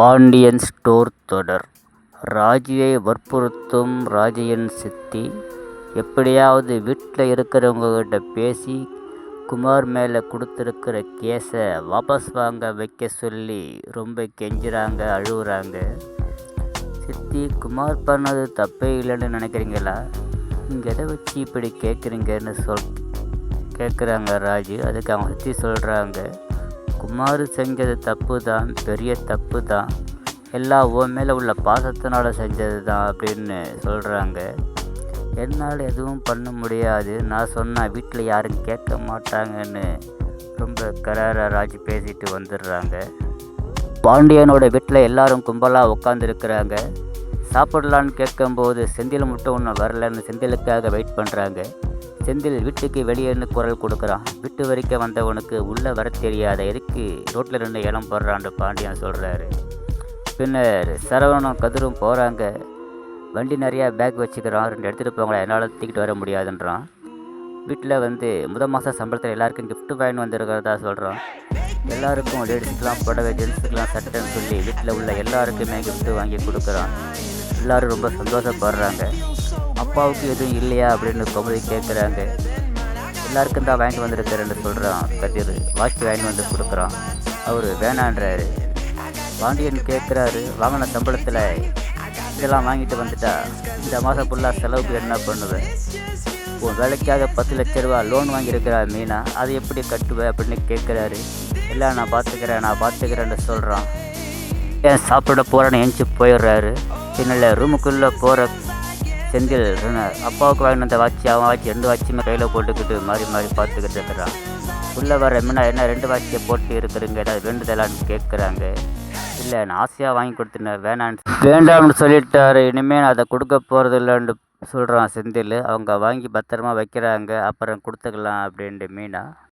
Pandian store தொடர். ராஜியை வற்புறுத்தும் ராஜியின் சித்தி. எப்படியாவது வீட்டில் இருக்கிறவங்கக்கிட்ட பேசி குமார் மேலே கொடுத்துருக்குற கேஸை வாபஸ் வாங்க வைக்க சொல்லி ரொம்ப கெஞ்சுறாங்க அழுகுறாங்க. சித்தி குமார் பண்ணது தப்பே இல்லைன்னு நினைக்கிறீங்களா? நீங்கள் எதை வச்சு இப்படி கேட்குறீங்கன்னு சொல் கேட்குறாங்க ராஜு. அதுக்கு அவங்க சித்தி சொல்கிறாங்க குமார் செஞ்சது தப்பு தான் பெரிய தப்பு தான் எல்லாம் உன் மேலே உள்ள பாசத்தினால் செஞ்சது தான் அப்படின்னு சொல்கிறாங்க என்னால் எதுவும் பண்ண முடியாது. நான் சொன்னால் வீட்டில் யாரும் கேட்க மாட்டாங்கன்னு ரொம்ப கரார ராஜு பேசிட்டு வந்துடுறாங்க. பாண்டியனோட வீட்டில் எல்லாரும் கும்பலாக உட்காந்துருக்குறாங்க சாப்பிடலான்னு கேட்கும்போது செந்தில் மட்டும் ஒன்றும் வரலன்னு செந்திலுக்காக வெயிட் பண்ணுறாங்க செந்தில் வீட்டுக்கு வெளியேன்னு குரல் கொடுக்குறான். வீட்டு வரைக்கும் வந்தவனுக்கு உள்ளே வர தெரியாத எதுக்கு? ரோட்டில் நின்று இடம் போடுறான்னு பாண்டியன் சொல்கிறாரு பின்னர் சரவணம் கதிரும் போகிறாங்க வண்டி நிறையா பேக் வச்சுக்கிறான். ரெண்டு எடுத்துகிட்டு போங்களா? என்னால் தூக்கிட்டு வர முடியாதுன்றான். வீட்டில் வந்து முத மாதம் சம்பளத்தில் எல்லாருக்கும் கிஃப்ட் வாங்கி வந்திருக்கிறதா சொல்கிறான் எல்லாருக்கும் லேடிஸுக்கெலாம் புடவை ஜென்ஸுக்கெலாம் சட்டைன்னு சொல்லி வீட்டில் உள்ள எல்லாருக்குமே கிஃப்ட்டு வாங்கி கொடுக்குறான். எல்லாரும் ரொம்ப சந்தோஷப்படுறாங்க. அப்பாவுக்கு எதுவும் இல்லையா அப்படின்னு கோமதி கேட்குறாங்க. எல்லாருக்கும் தான் வாங்கிட்டு வந்திருக்கிறேன்னு சொல்கிறான் கதிர். வாட்ச் வாங்கிட்டு வந்து கொடுக்குறான். அவர் வேணான்றாரு. பாண்டியன் கேட்குறாரு வாங்கின சம்பளத்தில் இதெல்லாம் வாங்கிட்டு வந்துட்டா? இந்த மாதம் ஃபுல்லாக செலவுக்கு என்ன பண்ணுவேன் உன் வேலைக்காக பத்து லட்ச ரூபா லோன் வாங்கியிருக்கிறா மீனா? அதை எப்படி கட்டுவேன் அப்படின்னு கேட்குறாரு. இல்லை நான் பார்த்துக்கிறேன் நான் பார்த்துக்கிறேன்னு சொல்கிறான் ஏன் சாப்பிட போகிறேன்னு எஞ்சி போயிடுறாரு. பின்னால் ரூமுக்குள்ளே போகிற செந்தில் அப்பாவுக்கு வாங்கின அந்த வாட்சி அவன் வாட்சி ரெண்டு வாட்சியுமே கையில் போட்டுக்கிட்டு மாறி மாறி பார்த்துக்கிட்டு இருக்கிறான். உள்ளே வர மீனா என்ன ரெண்டு வாட்சியை போட்டு இருக்கிறீங்க ஏதாவது வேண்டுதலான்னு கேட்குறாங்க. இல்லை நான் ஆசையாக வாங்கி கொடுத்துனேன் வேணான்னு வேண்டாம்னு சொல்லிட்டாரு இனிமேல் நான் அதை கொடுக்க போகிறது இல்லைன்னு சொல்கிறான் செந்தில். அவங்க வாங்கி பத்திரமா வைக்கிறாங்க அப்புறம் கொடுத்துக்கலாம் அப்படின்ட்டு மீனா.